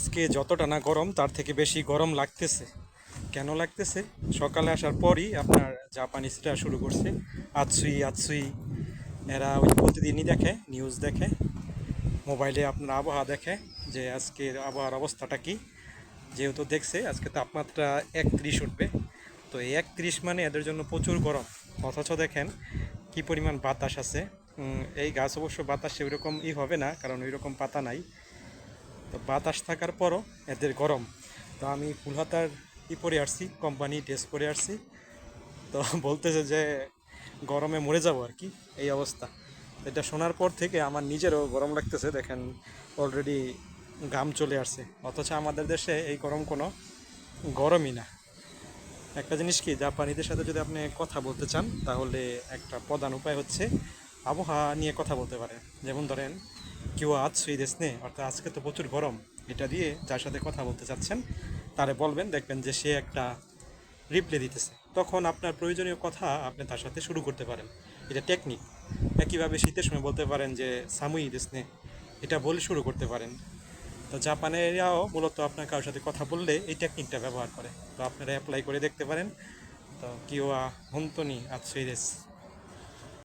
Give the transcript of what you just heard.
আজকে যতটা না গরম, তার থেকে বেশি গরম লাগতেছে। কেন লাগতেছে? সকালে আসার পরই আপনার জাপানিজরা শুরু করছে। আতসুই আতসুই এরা ওই প্রতিদিনই দেখে নিউজ দেখে। মোবাইলে আপনার আবহাওয়া দেখে যে আজকের আবহাওয়ার অবস্থাটা কি। যেহেতু দেখছে, আজকে তাপমাত্রা একত্রিশ উঠবে। তো এই একত্রিশ মানে এদের জন্য প্রচুর গরম। অথচ দেখেন কি পরিমাণ বাতাস আছে। এই গাছ অবশ্য বাতাসে ওইরকম ই হবে না, কারণ ওইরকম পাতা নাই। তো বাতাস থাকার পরও এদের গরম। তো আমি ফুল হাতার ই পরে আসছি, কোম্পানি ড্রেস পরে আসছি। তো বলতেছে যে গরমে মরে যাব আর কি, এই অবস্থা। এটা শোনার পর থেকে আমার নিজেরও গরম লাগতেছে, দেখেন অলরেডি ঘাম চলে আসছে। অথচ আমাদের দেশে এই গরম কোনো গরমই না। একটা জিনিস কি, জাপানিদের সাথে যদি আপনি কথা বলতে চান, তাহলে একটা প্রধান উপায় হচ্ছে আবহাওয়া নিয়ে কথা বলতে পারেন। যেমন ধরেন কেউ আজ দেশ নে অর্থাৎ আজকে তো প্রচুর গরম। এটা দিয়ে যার সাথে কথা বলতে চাচ্ছেন, তারে বলবেন, দেখবেন যে সে একটা রিপ্লাই দিতেছে। তখন আপনার প্রয়োজনীয় কথা আপনি তার সাথে শুরু করতে পারেন। এটা টেকনিক একইভাবে শীতের সময় বলতে পারেন যে, সামুই দেশ নে এটা বলে শুরু করতে পারেন। তো জাপানেরাও মূলত আপনার কারোর সাথে কথা বললে এই টেকনিকটা ব্যবহার করে। তো আপনারা অ্যাপ্লাই করে দেখতে পারেন। তো কিওয়া হন্তনি আতসুই দেশ।